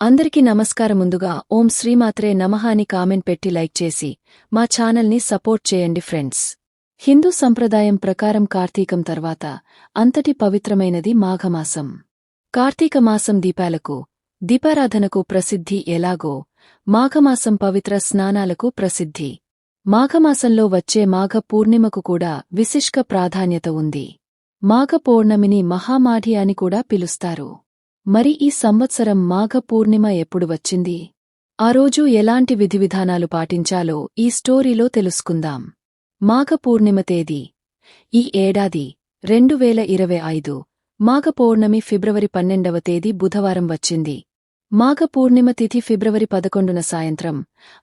అందరికీ నమస్కారం ముందుగా ఓం శ్రీమాత్రే నమః అని కామెంట్ పెట్టి లైక్ చేసి మా ఛానల్ని సపోర్ట్ చేయండి ఫ్రెండ్స్. హిందూ సంప్రదాయం ప్రకారం కార్తీకం తర్వాత అంతటి పవిత్రమైనది మాఘమాసం. కార్తీక మాసం దీపాలకు దీపారాధనకు ప్రసిద్ధి ఎలాగో మాఘమాసం పవిత్ర స్నానాలకు ప్రసిద్ధి. మాఘమాసంలో వచ్చే మాఘ పూర్ణిమకు కూడా విశిష్ట ప్రాధాన్యత ఉంది. మాఘ పౌర్ణమిని మహామాఢి అని కూడా పిలుస్తారు. మరి ఈ సంవత్సరం మాఘ పూర్ణిమ ఎప్పుడు వచ్చింది? ఆ రోజు ఎలాంటి విధివిధానాలు పాటించాలో ఈ స్టోరీలో తెలుసుకుందాం. మాఘ పూర్ణిమ తేదీ. ఈ ఏడాది రెండు వేల ఇరవై ఐదు మాఘ పౌర్ణమి ఫిబ్రవరి పన్నెండవ తేదీ బుధవారం వచ్చింది. మాఘ పూర్ణిమ తిథి ఫిబ్రవరి పదకొండున సాయంత్రం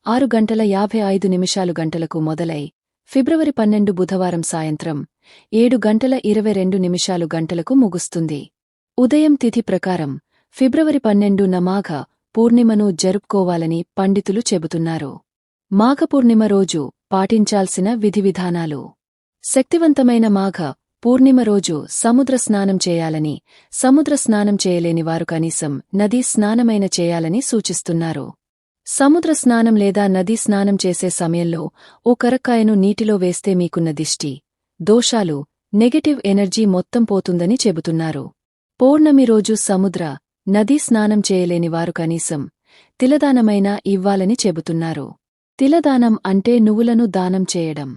ఆరు గంటల యాభై ఐదు నిమిషాలు గంటలకు మొదలై ఫిబ్రవరి పన్నెండు బుధవారం సాయంత్రం ఏడు గంటల ఇరవై రెండు నిమిషాలు గంటలకు ముగుస్తుంది. ఉదయం తిథి ప్రకారం ఫిబ్రవరి పన్నెండున మాఘ పూర్ణిమను జరుపుకోవాలని పండితులు చెబుతున్నారు. మాఘ పూర్ణిమ రోజు పాటించాల్సిన విధివిధానాలు శక్తివంతమైన మాఘ పూర్ణిమ రోజు సముద్ర స్నానం చేయాలని సముద్ర స్నానం చేయలేని వారు కనీసం నదీ స్నానమైన చేయాలని సూచిస్తున్నారు. సముద్ర స్నానం లేదా నదీ స్నానం చేసే సమయంలో ఓ కరక్కాయను నీటిలో వేస్తే మీకున్న దిష్టి దోషాలు నెగటివ్ ఎనర్జీ మొత్తం పోతుందని చెబుతున్నారు. పౌర్ణమి రోజు సముద్ర నదీ స్నానం చేయలేని వారు కనీసం తిలదానమైనా ఇవ్వాలని చెబుతున్నారు. తిలదానం అంటే నువ్వులను దానం చేయడం.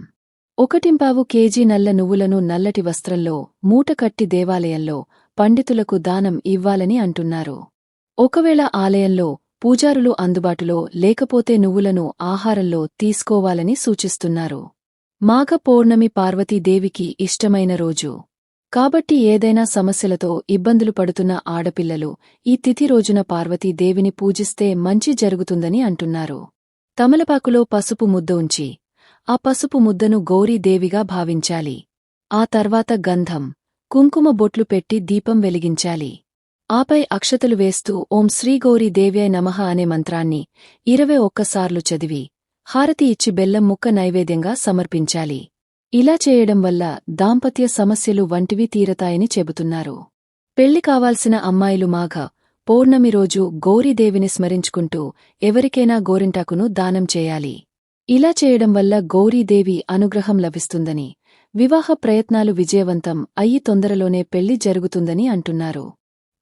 ఒకటింపావు కేజీ నల్ల నువ్వులను నల్లటి వస్త్రంలో మూటకట్టి దేవాలయంలో పండితులకు దానం ఇవ్వాలని అంటున్నారు. ఒకవేళ ఆలయంలో పూజారులు అందుబాటులో లేకపోతే నువ్వులను ఆహారంలో తీసుకోవాలని సూచిస్తున్నారు. మాఘ పౌర్ణమి పార్వతీదేవికి ఇష్టమైన రోజు. కాబట్టి ఏదైనా సమస్యలతో ఇబ్బందులు పడుతున్న ఆడపిల్లలు ఈ తిథి రోజున పార్వతీదేవిని పూజిస్తే మంచి జరుగుతుందని అంటున్నారు. తమలపాకులో పసుపు ముద్ద ఉంచి ఆ పసుపు ముద్దను గౌరీదేవిగా భావించాలి. ఆ తర్వాత గంధం కుంకుమ బొట్లు పెట్టి దీపం వెలిగించాలి. ఆపై అక్షతలు వేస్తూ ఓం శ్రీగౌరీదేవ్యై నమః అనే మంత్రాన్ని ఇరవై ఒక్కసార్లు చదివి హారతి ఇచ్చి బెల్లం ముక్క నైవేద్యంగా సమర్పించాలి. ఇలా చేయడం వల్ల దాంపత్య సమస్యలు వంటివి తీరతాయని చెబుతున్నారు. పెళ్ళి కావాల్సిన అమ్మాయిలు మాఘ పౌర్ణమి రోజు గౌరీదేవిని స్మరించుకుంటూ ఎవరికైనా గోరింటాకును దానం చేయాలి. ఇలా చేయడం వల్ల గౌరీదేవి అనుగ్రహం లభిస్తుందని వివాహ ప్రయత్నాలు విజయవంతం అయ్యి తొందరలోనే పెళ్ళి జరుగుతుందని అంటున్నారు.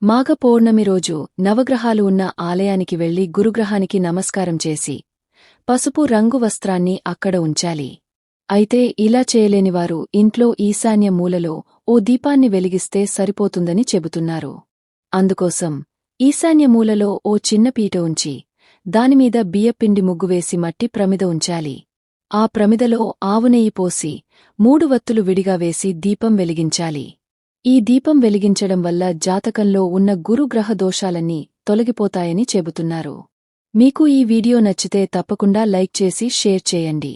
మాఘ పౌర్ణమి రోజు నవగ్రహాలు ఉన్న ఆలయానికి వెళ్ళి గురుగ్రహానికి నమస్కారం చేసి పసుపు రంగు వస్త్రాన్ని అక్కడ ఉంచాలి. అయితే ఇలా చేయలేనివారు ఇంట్లో ఈశాన్య మూలలో ఓ దీపాన్ని వెలిగిస్తే సరిపోతుందని చెబుతున్నారు. అందుకోసం ఈశాన్య మూలలో ఓ చిన్న పీట ఉంచి దానిమీద బియ్యపిండి ముగ్గువేసి మట్టి ప్రమిద ఉంచాలి. ఆ ప్రమిదలో ఆవునెయ్యి పోసి మూడు వత్తులు విడిగా వేసి దీపం వెలిగించాలి. ఈ దీపం వెలిగించడం వల్ల జాతకంలో ఉన్న గురుగ్రహ దోషాలన్నీ తొలగిపోతాయని చెబుతున్నారు. మీకు ఈ వీడియో నచ్చితే తప్పకుండా లైక్ చేసి షేర్ చేయండి.